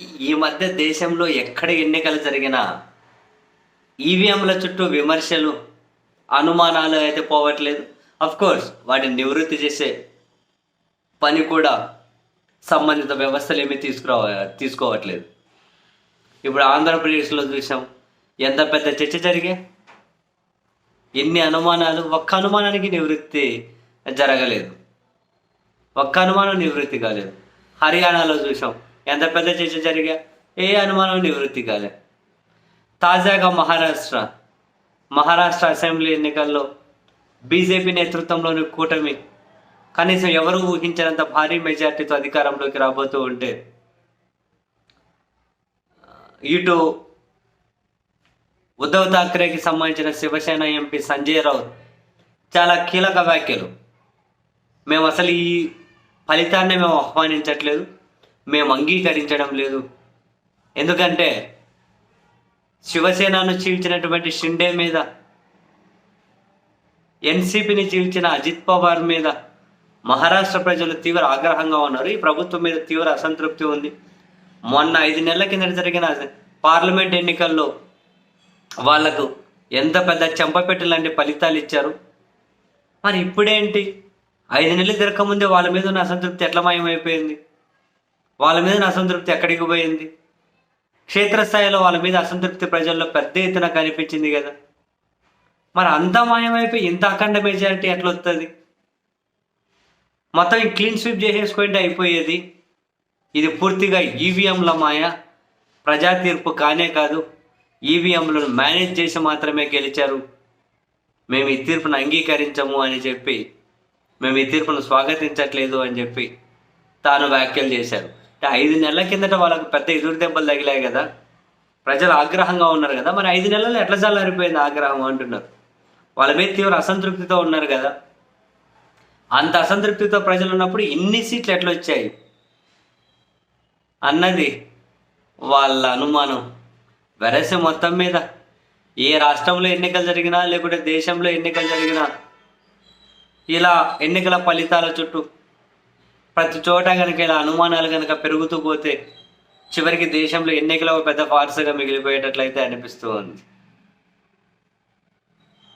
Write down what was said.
ఈ మధ్య దేశంలో ఎక్కడ ఎన్నికలు జరిగినా ఈవీఎంల చుట్టూ విమర్శలు అనుమానాలు అయితే పోవట్లేదు. అఫ్ కోర్స్ వాటిని నివృత్తి చేసే పని కూడా సంబంధిత వ్యవస్థలు ఏమీ తీసుకురావ తీసుకోవట్లేదు. ఇప్పుడు ఆంధ్రప్రదేశ్లో చూసాం ఎంత పెద్ద చర్చ జరిగే? ఎన్ని అనుమానాలు? ఒక్క అనుమానానికి నివృత్తి జరగలేదు. ఒక్క అనుమానం నివృత్తి కాలేదు. హర్యానాలో చూసాం ఎంత పెద్ద చర్చ జరిగా? ఏ అనుమానం నివృత్తి కాలే. తాజాగా మహారాష్ట్ర మహారాష్ట్ర అసెంబ్లీ ఎన్నికల్లో బీజేపీ నేతృత్వంలోని కూటమి కనీసం ఎవరు ఊహించినంత భారీ మెజార్టీతో అధికారంలోకి రాబోతూ ఉంటే ఇటు ఉద్ధవ్ థాక్రేకి సంబంధించిన శివసేన ఎంపీ సంజయ్ రావుత్ చాలా కీలక వ్యాఖ్యలు. మేము అసలు ఈ ఫలితాన్ని మేము ఆహ్వానించట్లేదు. మేము అంగీకరించడం లేదు. ఎందుకంటే శివసేనను చీల్చినటువంటి షిండే మీద ఎన్సీపీని చీల్చిన అజిత్ పవార్ మీద మహారాష్ట్ర ప్రజలు తీవ్ర ఆగ్రహంగా ఉన్నారు. ఈ ప్రభుత్వం మీద తీవ్ర అసంతృప్తి ఉంది. మొన్న ఐదు నెలల కింద జరిగిన పార్లమెంట్ ఎన్నికల్లో వాళ్ళకు ఎంత పెద్ద చెంపపెట్టు లాంటి ఫలితాలు ఇచ్చారు. మరి ఇప్పుడేంటి? ఐదు నెలలు తిరగకముందే వాళ్ళ మీద ఉన్న అసంతృప్తి ఎట్లా మాయమైపోయింది వాళ్ళ మీద అసంతృప్తి ఎక్కడికి పోయింది? క్షేత్రస్థాయిలో వాళ్ళ మీద అసంతృప్తి ప్రజల్లో పెద్ద ఎత్తున కనిపించింది కదా. మరి అంత మాయమైపోయి ఇంత అఖండ మెజారిటీ ఎట్లా వస్తుంది మొత్తం క్లీన్ స్వీప్ చేసేసుకుంటే అయిపోయేది. ఇది పూర్తిగా ఈవీఎంల మాయ. ప్రజా తీర్పు కానే కాదు ఈవీఎంలను మేనేజ్ చేసి మాత్రమే గెలిచారు. మేము ఈ తీర్పును అంగీకరించము అని చెప్పి మేము ఈ తీర్పును స్వాగతించట్లేదు అని చెప్పి తాను వ్యాఖ్యలు చేశారు. అంటే ఐదు నెలల కిందట వాళ్ళకు పెద్ద ఎదురు దెబ్బలు తగిలాయి కదా. ప్రజలు ఆగ్రహంగా ఉన్నారు కదా. మరి ఐదు నెలలు ఎట్లా చల్లారిపోయింది ఆగ్రహం అంటున్నారు. వాళ్ళ మీద తీవ్ర అసంతృప్తితో ఉన్నారు కదా. అంత అసంతృప్తితో ప్రజలు ఉన్నప్పుడు ఇన్ని సీట్లు ఎట్లా వచ్చాయి? అన్నది వాళ్ళ అనుమానం. వెరస మొత్తం మీద ఏ రాష్ట్రంలో ఎన్నికలు జరిగినా లేకుంటే దేశంలో ఎన్నికలు జరిగినా ఇలా ఎన్నికల ఫలితాల చుట్టూ ప్రతి చోట కనుక ఇలా అనుమానాలు కనుక పెరుగుతూ పోతే చివరికి దేశంలో ఎన్నికల పెద్ద ఫార్సగా మిగిలిపోయేటట్లయితే అనిపిస్తూ ఉంది.